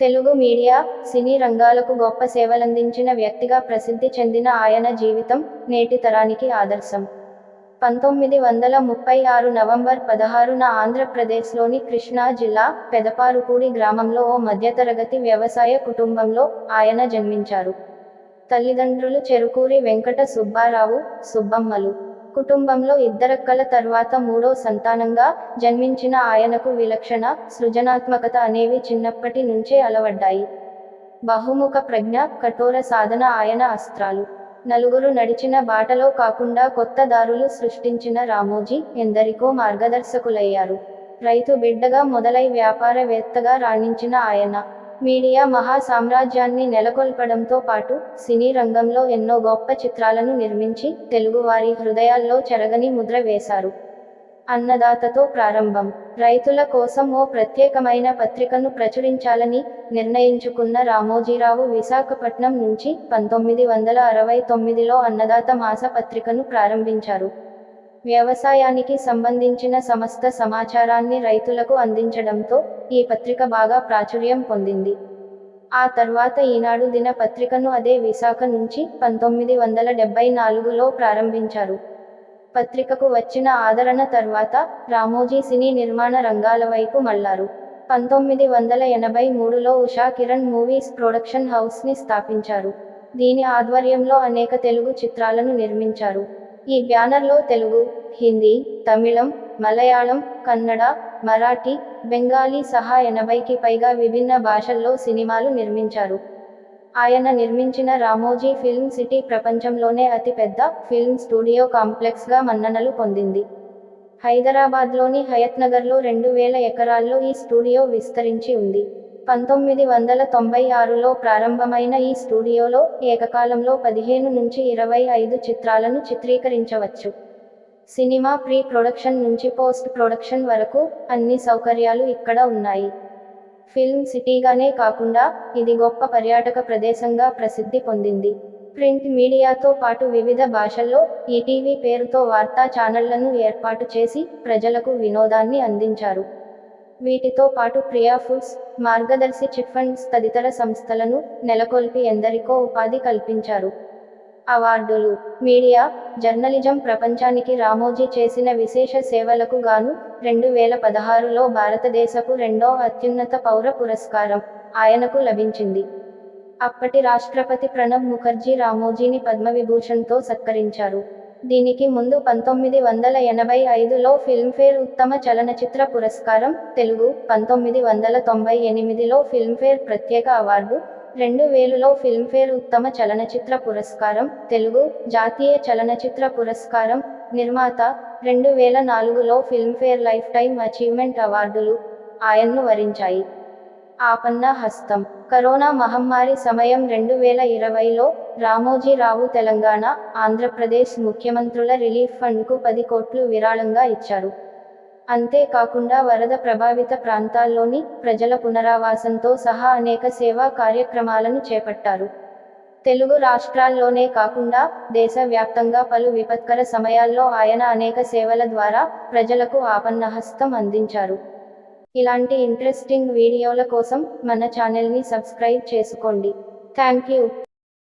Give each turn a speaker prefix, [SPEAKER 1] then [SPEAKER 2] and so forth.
[SPEAKER 1] Telugu media సినీ రంగాలకు గొప్ప సేవలందించిన వ్యక్తిగా ప్రసిద్ధి చెందిన ఆయన జీవితం నేటి తరానికి ఆదర్శం. పంతొమ్మిది వందల ముప్పై ఆరు నవంబర్ పదహారున ఆంధ్రప్రదేశ్లోని కృష్ణా జిల్లా పెదపారుపూడి గ్రామంలో ఓ మధ్యతరగతి వ్యవసాయ కుటుంబంలో ఆయన జన్మించారు. తల్లిదండ్రులు చెరుకూరి వెంకట సుబ్బారావు సుబ్బమ్మలు. కుటుంబంలో ఇద్దరక్కల తర్వాత మూడో సంతానంగా జన్మించిన ఆయనకు విలక్షణ సృజనాత్మకత అనేవి చిన్నప్పటి నుంచే అలవడ్డాయి. బహుముఖ ప్రజ్ఞ కఠోర సాధన ఆయన అస్త్రాలు. నలుగురు నడిచిన బాటలో కాకుండా కొత్త దారులు సృష్టించిన రామోజీ ఎందరికో మార్గదర్శకులయ్యారు. రైతు బిడ్డగా మొదలై వ్యాపారవేత్తగా రాణించిన ఆయన మీడియా మహా సామ్రాజ్యాన్ని నెలకొల్పడంతో పాటు సినీ రంగంలో ఎన్నో గొప్ప చిత్రాలను నిర్మించి తెలుగువారి హృదయాల్లో చెరగని ముద్ర వేశారు. అన్నదాతతో ప్రారంభం. రైతుల కోసం ఓ ప్రత్యేకమైన పత్రికను ప్రచురించాలని నిర్ణయించుకున్న రామోజీరావు విశాఖపట్నం నుంచి పంతొమ్మిది వందల అరవై తొమ్మిదిలో అన్నదాత మాస పత్రికను ప్రారంభించారు. వ్యవసాయానికి సంబంధించిన సమస్త సమాచారాన్ని రైతులకు అందించడంతో ఈ పత్రిక బాగా ప్రాచుర్యం పొందింది. ఆ తర్వాత ఈనాడు దిన పత్రికను అదే విశాఖ నుంచి పంతొమ్మిది వందల డెబ్బై నాలుగులో ప్రారంభించారు. పత్రికకు వచ్చిన ఆదరణ తర్వాత రామోజీ సినీ నిర్మాణ రంగాల వైపు మళ్ళారు. పంతొమ్మిది వందల ఎనభై మూడులో ఉషా కిరణ్ మూవీస్ ప్రొడక్షన్ హౌస్ని స్థాపించారు. దీని ఆధ్వర్యంలో అనేక తెలుగు చిత్రాలను నిర్మించారు. ఈ బ్యానర్లో తెలుగు హిందీ తమిళం మలయాళం కన్నడ మరాఠీ బెంగాలీ సహా ఎనభైకి పైగా విభిన్న భాషల్లో సినిమాలు నిర్మించారు. ఆయన నిర్మించిన రామోజీ ఫిల్మ్ సిటీ ప్రపంచంలోనే అతిపెద్ద ఫిల్మ్ స్టూడియో కాంప్లెక్స్గా మన్ననలు పొందింది. హైదరాబాద్లోని హయత్నగర్లో రెండు వేల ఎకరాల్లో ఈ స్టూడియో విస్తరించి ఉంది. పంతొమ్మిది వందల తొంభై ఆరులో ప్రారంభమైన ఈ స్టూడియోలో ఏకకాలంలో పదిహేను నుంచి ఇరవై ఐదు చిత్రాలను చిత్రీకరించవచ్చు. సినిమా ప్రీ ప్రొడక్షన్ నుంచి పోస్ట్ ప్రొడక్షన్ వరకు అన్ని సౌకర్యాలు ఇక్కడ ఉన్నాయి. ఫిల్మ్ సిటీగానే కాకుండా ఇది గొప్ప పర్యాటక ప్రదేశంగా ప్రసిద్ధి పొందింది. ప్రింట్ మీడియాతో పాటు వివిధ భాషల్లో ఈటీవీ పేరుతో వార్తా ఛానళ్ళను ఏర్పాటు చేసి ప్రజలకు వినోదాన్ని అందించారు. వీటితో పాటు Priya foods Margadarsi chit funds తదితర సంస్థలను నెలకొల్పి ఎందరికో ఉపాధి కల్పించారు. అవార్డులు మీడియా జర్నలిజం ప్రపంచానికి రామోజీ చేసిన విశేష సేవలకు గాను రెండు వేల పదహారులో భారతదేశపు రెండో అత్యున్నత పౌర పురస్కారం ఆయనకు లభించింది. అప్పటి రాష్ట్రపతి ప్రణబ్ ముఖర్జీ రామోజీని పద్మవిభూషణ్తో సత్కరించారు. దీనికి ముందు పంతొమ్మిది వందల ఎనభై ఐదులో ఫిల్మ్ఫేర్ ఉత్తమ చలనచిత్ర పురస్కారం తెలుగు పంతొమ్మిది వందల తొంభై ఎనిమిదిలో ఫిల్మ్ఫేర్ ప్రత్యేక అవార్డు రెండు వేలులో ఫిల్మ్ఫేర్ ఉత్తమ చలనచిత్ర పురస్కారం తెలుగు జాతీయ చలనచిత్ర పురస్కారం నిర్మాత రెండు వేల నాలుగులో ఫిల్మ్ఫేర్ లైఫ్ టైమ్ అచీవ్మెంట్ అవార్డులు ఆయన్ను వరించాయి. ఆపన్న హస్తం. కరోనా మహమ్మారి సమయం రెండు వేల ఇరవైలో రామోజీరావు తెలంగాణ ఆంధ్రప్రదేశ్ ముఖ్యమంత్రుల రిలీఫ్ ఫండ్కు పది కోట్లు విరాళంగా ఇచ్చారు. అంతేకాకుండా వరద ప్రభావిత ప్రాంతాల్లోని ప్రజల పునరావాసంతో సహా అనేక సేవా కార్యక్రమాలను చేపట్టారు. తెలుగు రాష్ట్రాల్లోనే కాకుండా దేశవ్యాప్తంగా పలు విపత్కర సమయాల్లో ఆయన అనేక సేవల ద్వారా ప్రజలకు ఆపన్నహస్తం అందించారు. ఇలాంటి ఇంట్రెస్టింగ్ వీడియోల కోసం మన ఛానల్ని సబ్స్క్రైబ్ చేసుకోండి. Thank you